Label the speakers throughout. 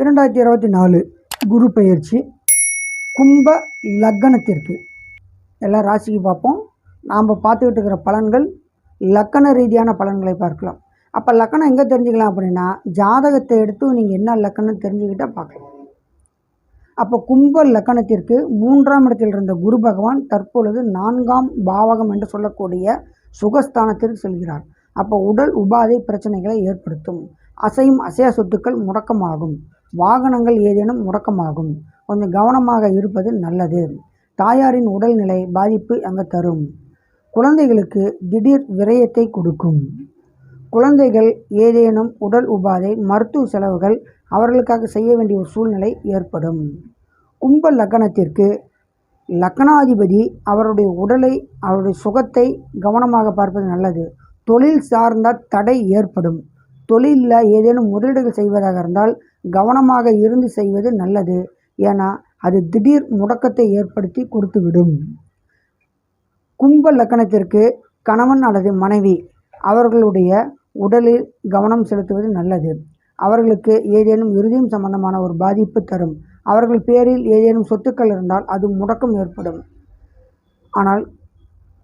Speaker 1: இரண்டாயிரத்தி இருபத்தி நாலு குரு பயிற்சி கும்ப லக்கணத்திற்கு. எல்லா ராசிக்கு பார்ப்போம். நாம் பார்த்துக்கிட்டு இருக்கிற பலன்கள் லக்கண ரீதியான பலன்களை பார்க்கலாம். அப்போ லக்கணம் எங்கே தெரிஞ்சுக்கலாம் அப்படின்னா ஜாதகத்தை எடுத்து நீங்கள் என்ன லக்கணம் தெரிஞ்சுக்கிட்டால் பார்க்கலாம். அப்போ கும்ப லக்கணத்திற்கு மூன்றாம் இடத்தில் இருந்த குரு பகவான் தற்பொழுது நான்காம் பாவகம் என்று சொல்லக்கூடிய சுகஸ்தானத்திற்கு செல்கிறார். அப்போ உடல் உபாதை பிரச்சனைகளை ஏற்படுத்தும். அசையும் அசைய சொத்துக்கள் முடக்கமாகும். வாகனங்கள் ஏதேனும் முடக்கமாகும். கொஞ்சம் கவனமாக இருப்பது நல்லது. தாயாரின் உடல்நிலை பாதிப்பு அங்கே தரும். குழந்தைகளுக்கு திடீர் விரயத்தை கொடுக்கும். குழந்தைகள் ஏதேனும் உடல் உபாதை மருத்துவ செலவுகள் அவர்களுக்காக செய்ய வேண்டிய ஒரு சூழ்நிலை ஏற்படும். கும்ப லக்கணத்திற்கு லக்கணாதிபதி அவருடைய உடலை அவருடைய சுகத்தை கவனமாக பார்ப்பது நல்லது. தொழில் சார்ந்த தடை ஏற்படும். தொழிலில் ஏதேனும் முதலீடுகள் செய்வதாக இருந்தால் கவனமாக இருந்து செய்வது நல்லது. ஏன்னா அது திடீர் முடக்கத்தை ஏற்படுத்தி கொடுத்துவிடும். கும்ப லக்கணத்திற்கு கணவன் அல்லது மனைவி அவர்களுடைய உடலில் கவனம் செலுத்துவது நல்லது. அவர்களுக்கு ஏதேனும் இறுதியும் சம்பந்தமான ஒரு பாதிப்பு தரும். அவர்கள் பேரில் ஏதேனும் சொத்துக்கள் இருந்தால் அது முடக்கம் ஏற்படும். ஆனால்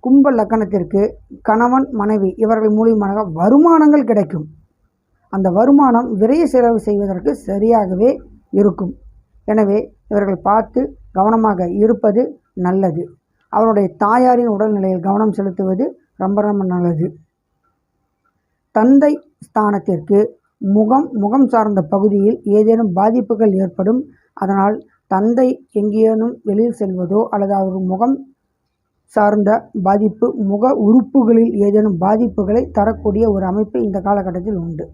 Speaker 1: கும்ப லக்கணத்திற்கு கணவன் மனைவி இவர்கள் மூலியமாக வருமானங்கள் கிடைக்கும். அந்த வருமானம் விரைய செலவு செய்வதற்கு சரியாகவே இருக்கும். எனவே இவர்கள் பார்த்து கவனமாக இருப்பது நல்லது. அவருடைய தாயாரின் உடல்நிலையில் கவனம் செலுத்துவது ரொம்ப ரொம்ப நல்லது. தந்தை ஸ்தானத்திற்கு முகம் முகம் சார்ந்த பகுதியில் ஏதேனும் பாதிப்புகள் ஏற்படும் அதனால் தந்தை எங்கேனும் வெளியில் செல்வதோ அல்லது அவர் முகம் சார்ந்த பாதிப்பு முக உறுப்புகளில் ஏதேனும் பாதிப்புகளை தரக்கூடிய ஒரு அமைப்பு இந்த காலகட்டத்தில் உண்டு.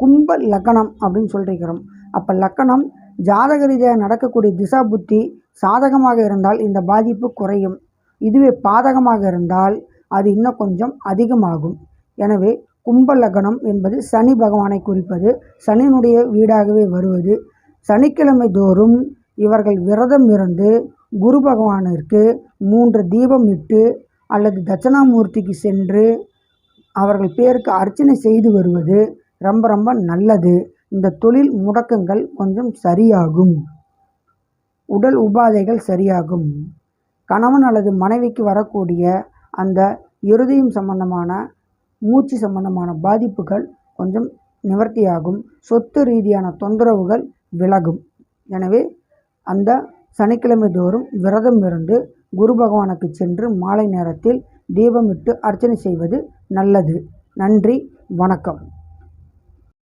Speaker 1: கும்ப லக்கணம் அப்படின்னு சொல்லியிருக்கிறோம் அப்போ லக்கணம் ஜாதக ரீதியாக நடக்கக்கூடிய திசா புத்தி சாதகமாக இருந்தால் இந்த பாதிப்பு குறையும். இதுவே பாதகமாக இருந்தால் அது இன்னும் கொஞ்சம் அதிகமாகும். எனவே கும்ப லக்னம் என்பது சனி பகவானை குறிப்பது சனியினுடைய வீடாகவே வருவது. சனிக்கிழமை தோறும் இவர்கள் விரதம் இருந்து குரு பகவானிற்கு மூன்று தீபம் இட்டு அல்லது தட்சணாமூர்த்திக்கு சென்று அவர்கள் பேருக்கு அர்ச்சனை செய்து வருவது ரொம்ப ரொம்ப நல்லது. இந்த தொழில் முடக்கங்கள் கொஞ்சம் சரியாகும். உடல் உபாதைகள் சரியாகும். கணவன் அல்லது மனைவிக்கு வரக்கூடிய அந்த இருதயம் சம்பந்தமான மூச்சு சம்பந்தமான பாதிப்புகள் கொஞ்சம் நிவர்த்தியாகும். சொத்து ரீதியான தொந்தரவுகள் விலகும். எனவே அந்த சனிக்கிழமை தோறும் விரதம் இருந்து குரு பகவானுக்கு சென்று மாலை நேரத்தில் தீபமிட்டு அர்ச்சனை செய்வது நல்லது. நன்றி வணக்கம்.